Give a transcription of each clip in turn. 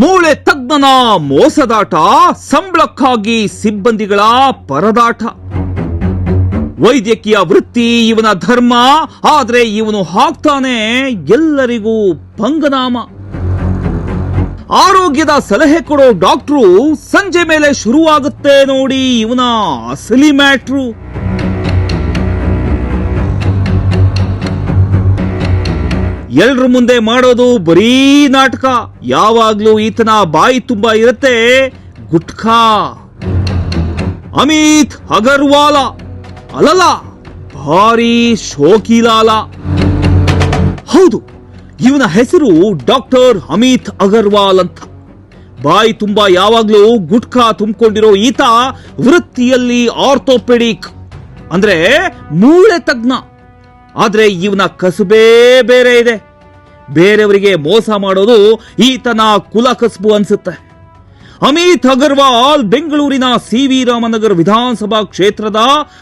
ಮೂಳೆ ತಜ್ಞನ ಮೋಸದಾಟ, ಸಂಬಳಕ್ಕಾಗಿ ಸಿಬ್ಬಂದಿಗಳ ಪರದಾಟ. ವೈದ್ಯಕೀಯ ವೃತ್ತಿ ಇವನ ಧರ್ಮ, ಆದ್ರೆ ಇವನು ಹಾಕ್ತಾನೆ ಎಲ್ಲರಿಗೂ ಭಂಗನಾಮ ಆರೋಗ್ಯದ ಸಲಹೆ ಕೊಡೋ ಡಾಕ್ಟ್ರು ಸಂಜೆ ಮೇಲೆ ಶುರುವಾಗುತ್ತೆ ನೋಡಿ ಇವನ ಅಸಲಿ ಮ್ಯಾಟ್ರು. ಎಲ್ರ ಮುಂದೆ ಮಾಡೋದು ಬರೀ ನಾಟಕ. ಯಾವಾಗ್ಲೂ ಈತನ ಬಾಯಿ ತುಂಬಾ ಇರುತ್ತೆ ಗುಟ್ಕಾ. ಅಮಿತ್ ಅಗರ್ವಾಲ. ಅಲಲ, ಭಾರಿ ಶೋಕಿಲಾಲ. ಹೌದು, ಇವನ ಹೆಸರು ಡಾಕ್ಟರ್ ಅಮಿತ್ ಅಗರ್ವಾಲ್ ಅಂತ. ಬಾಯಿ ತುಂಬಾ ಯಾವಾಗ್ಲೂ ಗುಟ್ಕಾ ತುಂಬಿಕೊಂಡಿರೋ ಈತ ವೃತ್ತಿಯಲ್ಲಿ ಆರ್ಥೋಪೆಡಿಕ್. ಅಂದ್ರೆ ಮೂಳೆ ತಜ್ಞ. ಆದ್ರೆ ಇವನ ಕಸುಬೇ ಬೇರೆ ಇದೆ. ಬೇರೆಯವರಿಗೆ ಮೋಸ ಮಾಡೋದು ಈತನ ಕುಲಕಸ್ಬು ಅನ್ಸುತ್ತೆ. ಅಮಿತ್ ಅಗರ್ವಾಲ್ ಬೆಂಗಳೂರಿನ ಸಿ ವಿ ರಾಮನಗರ ವಿಧಾನಸಭಾ ಕ್ಷೇತ್ರದ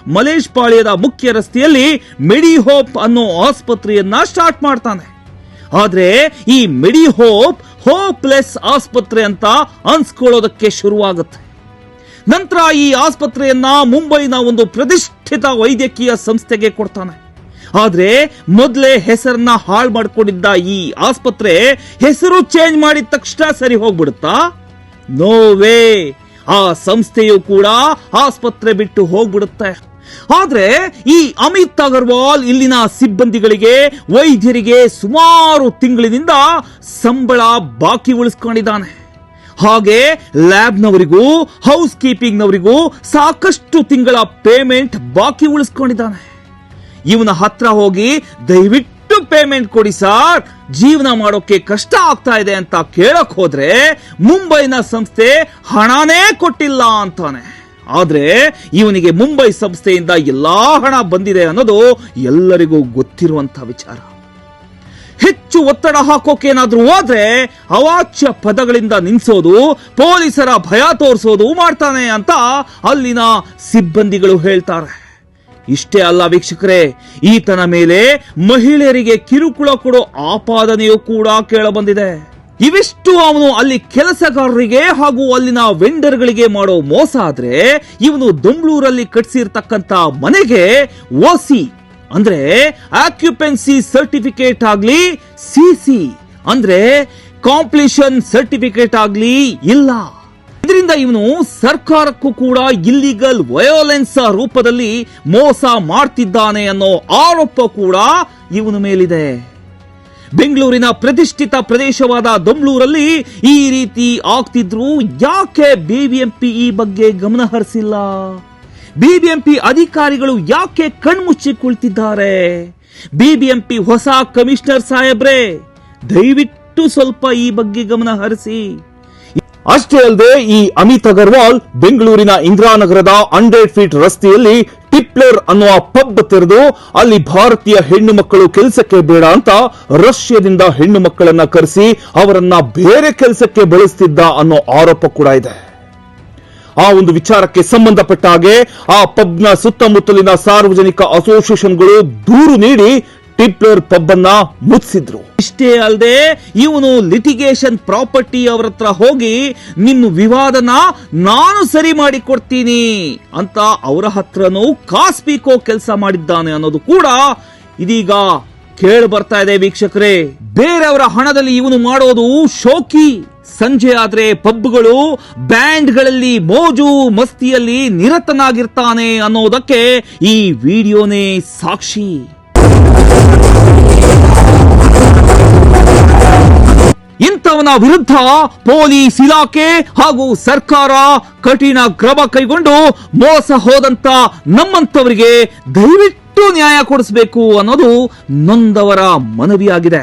ಮಲೇಶ್ ಪಾಳ್ಯದ ಮುಖ್ಯ ರಸ್ತೆಯಲ್ಲಿ ಮೆಡಿಹೋಪ್ ಅನ್ನೋ ಆಸ್ಪತ್ರೆಯನ್ನ ಸ್ಟಾರ್ಟ್ ಮಾಡ್ತಾನೆ. ಆದ್ರೆ ಈ ಮೆಡಿಹೋಪ್ ಹೋಪ್ಲೆಸ್ ಆಸ್ಪತ್ರೆ ಅಂತ ಅನ್ಸ್ಕೊಳ್ಳೋದಕ್ಕೆ ಶುರುವಾಗುತ್ತೆ. ನಂತರ ಈ ಆಸ್ಪತ್ರೆಯನ್ನ ಮುಂಬೈನ ಒಂದು ಪ್ರತಿಷ್ಠಿತ ವೈದ್ಯಕೀಯ ಸಂಸ್ಥೆಗೆ ಕೊಡ್ತಾನೆ. ಆದ್ರೆ ಮೊದಲೇ ಹೆಸರನ್ನ ಹಾಳು ಮಾಡ್ಕೊಂಡಿದ್ದ ಈ ಆಸ್ಪತ್ರೆ ಹೆಸರು ಚೇಂಜ್ ಮಾಡಿದ ತಕ್ಷಣ ಸರಿ ಹೋಗ್ಬಿಡುತ್ತಾ? ನೋವೇ ಆ ಸಂಸ್ಥೆಯು ಕೂಡ ಆಸ್ಪತ್ರೆ ಬಿಟ್ಟು ಹೋಗ್ಬಿಡುತ್ತೆ. ಆದ್ರೆ ಈ ಅಮಿತ್ ಅಗರ್ವಾಲ್ ಇಲ್ಲಿನ ಸಿಬ್ಬಂದಿಗಳಿಗೆ, ವೈದ್ಯರಿಗೆ ಸುಮಾರು ತಿಂಗಳಿನಿಂದ ಸಂಬಳ ಬಾಕಿ ಉಳಿಸ್ಕೊಂಡಿದ್ದಾನೆ. ಹಾಗೆ ಲ್ಯಾಬ್ನವರಿಗೂ ಹೌಸ್ ಕೀಪಿಂಗ್ನವರಿಗೂ ಸಾಕಷ್ಟು ತಿಂಗಳ ಪೇಮೆಂಟ್ ಬಾಕಿ ಉಳಿಸ್ಕೊಂಡಿದ್ದಾನೆ. ಇವನ ಹತ್ರ ಹೋಗಿ ದಯವಿಟ್ಟು ಪೇಮೆಂಟ್ ಕೊಡಿ ಸಾರ್. ಜೀವನ ಮಾಡೋಕೆ ಕಷ್ಟ ಆಗ್ತಾ ಇದೆ ಅಂತ ಕೇಳಕ್ ಹೋದ್ರೆ ಮುಂಬೈನ ಸಂಸ್ಥೆ ಹಣನೇ ಕೊಟ್ಟಿಲ್ಲ ಅಂತಾನೆ. ಆದ್ರೆ ಇವನಿಗೆ ಮುಂಬೈ ಸಂಸ್ಥೆಯಿಂದ ಎಲ್ಲಾ ಹಣ ಬಂದಿದೆ ಅನ್ನೋದು ಎಲ್ಲರಿಗೂ ಗೊತ್ತಿರುವಂತ ವಿಚಾರ. ಹೆಚ್ಚು ಒತ್ತಡ ಹಾಕೋಕೇನಾದ್ರೂ ಹೋದ್ರೆ ಅವಾಚ್ಯ ಪದಗಳಿಂದ ನಿನ್ಸೋದು ಪೊಲೀಸರ ಭಯ ತೋರಿಸೋದು ಮಾಡ್ತಾನೆ ಅಂತ ಅಲ್ಲಿನ ಸಿಬ್ಬಂದಿಗಳು ಹೇಳ್ತಾರೆ. ಇಷ್ಟೇ ಅಲ್ಲ ವೀಕ್ಷಕರೇ, ಈತನ ಮೇಲೆ ಮಹಿಳೆಯರಿಗೆ ಕಿರುಕುಳ ಕೊಡೋ ಆಪಾದನೆಯೂ ಕೂಡ ಕೇಳಬಂದಿದೆ. ಇವೆಷ್ಟು ಅವನು ಅಲ್ಲಿ ಕೆಲಸಗಾರರಿಗೆ ಹಾಗೂ ಅಲ್ಲಿನ ವೆಂಡರ್ಗಳಿಗೆ ಮಾಡೋ ಮೋಸ ಆದ್ರೆ, ಇವನು ದೊಂಬ್ಳೂರಲ್ಲಿ ಕಟ್ಸಿರ್ತಕ್ಕಂತ ಮನೆಗೆ ಓಸಿ, ಅಂದ್ರೆ ಆಕ್ಯುಪೆನ್ಸಿ ಸರ್ಟಿಫಿಕೇಟ್ ಆಗ್ಲಿ ಸಿ ಅಂದ್ರೆ ಕಾಂಪ್ಲೀಷನ್ ಸರ್ಟಿಫಿಕೇಟ್ ಆಗ್ಲಿ ಇಲ್ಲ. ಇದರಿಂದ ಇವನು ಸರ್ಕಾರಕ್ಕೂ ಕೂಡ ಇಲ್ಲಿಗಲ್ ವಯೋಲೆನ್ಸ್ ರೂಪದಲ್ಲಿ ಮೋಸ ಮಾಡ್ತಿದ್ದಾನೆ ಅನ್ನೋ ಆರೋಪ ಕೂಡ ಇವನ ಮೇಲಿದೆ. ಬೆಂಗಳೂರಿನ ಪ್ರತಿಷ್ಠಿತ ಪ್ರದೇಶವಾದ ದೊಂಬ್ಳೂರಲ್ಲಿ ಈ ರೀತಿ ಆಗ್ತಿದ್ರು, ಯಾಕೆ ಬಿಬಿಎಂಪಿ ಈ ಬಗ್ಗೆ ಗಮನ ಹರಿಸಿಲ್ಲ? ಬಿಬಿಎಂಪಿ ಅಧಿಕಾರಿಗಳು ಯಾಕೆ ಕಣ್ಮುಚ್ಚಿಕೊಳ್ತಿದ್ದಾರೆ ಬಿಬಿಎಂಪಿ ಹೊಸ ಕಮಿಷನರ್ ಸಾಹೇಬ್ರೆ, ದಯವಿಟ್ಟು ಸ್ವಲ್ಪ ಈ ಬಗ್ಗೆ ಗಮನ ಹರಿಸಿ. ಅಷ್ಟೇ ಅಲ್ಲದೆ ಈ ಅಮಿತ್ ಅಗರ್ವಾಲ್ ಬೆಂಗಳೂರಿನ ಇಂದಿರಾನಗರದ ಹಂಡ್ರೆಡ್ ಫೀಟ್ ರಸ್ತೆಯಲ್ಲಿ ಟಿಪ್ಲರ್ ಅನ್ನುವ ಪಬ್ ತೆರೆದು ಅಲ್ಲಿ ಭಾರತೀಯ ಹೆಣ್ಣು ಮಕ್ಕಳು ಕೆಲಸಕ್ಕೆ ಬೇಡ ಅಂತ ರಷ್ಯಾದಿಂದ ಹೆಣ್ಣು ಮಕ್ಕಳನ್ನ ಕರೆಸಿ ಅವರನ್ನ ಬೇರೆ ಕೆಲಸಕ್ಕೆ ಬಳಸ್ತಿದ್ದ ಅನ್ನೋ ಆರೋಪ ಕೂಡ ಇದೆ. ಆ ಒಂದು ವಿಚಾರಕ್ಕೆ ಸಂಬಂಧಪಟ್ಟ ಹಾಗೆ ಆ ಪಬ್ನ ಸುತ್ತಮುತ್ತಲಿನ ಸಾರ್ವಜನಿಕ ಅಸೋಸಿಯೇಷನ್ಗಳು ದೂರು ನೀಡಿ ಟಿಪ್ಲರ್ ಪಬ್ ಅನ್ನ ಮುಚ್ಚಿದ್ರು ಇಷ್ಟೇ ಅಲ್ಲದೆ ಇವನು ಲಿಟಿಗೇಷನ್ ಪ್ರಾಪರ್ಟಿ ಅವರ ಹತ್ರ ಹೋಗಿ ನಿಮ್ಮ ವಿವಾದನ ನಾನು ಸರಿ ಮಾಡಿ ಕೊಡ್ತೀನಿ ಅಂತ ಅವರ ಹತ್ರನೂ ಕಾಸ್ಬೇಕೋ ಕೆಲಸ ಮಾಡಿದ್ದಾನೆ ಅನ್ನೋದು ಕೂಡ ಇದೀಗ ಕೇಳಿ ಬರ್ತಾ ಇದೆ ವೀಕ್ಷಕರೇ. ಬೇರೆಯವರ ಹಣದಲ್ಲಿ ಇವನು ಮಾಡೋದು ಶೋಕಿ. ಸಂಜೆ ಆದ್ರೆ ಪಬ್ಗಳು ಬ್ಯಾಂಡ್ಗಳಲ್ಲಿ ಮೋಜು ಮಸ್ತಿಯಲ್ಲಿ ನಿರತನಾಗಿರ್ತಾನೆ ಅನ್ನೋದಕ್ಕೆ ಈ ವಿಡಿಯೋನೇ ಸಾಕ್ಷಿ. ಇಂಥವನ ವಿರುದ್ಧ ಪೊಲೀಸ್ ಇಲಾಖೆ ಹಾಗೂ ಸರ್ಕಾರ ಕಠಿಣ ಕ್ರಮ ಕೈಗೊಂಡು ಮೋಸ ಹೋದಂತ ನಮ್ಮಂತವರಿಗೆ ದಯವಿಟ್ಟು ನ್ಯಾಯ ಕೊಡಿಸಬೇಕು ಅನ್ನೋದು ನೊಂದವರ ಮನವಿಯಾಗಿದೆ.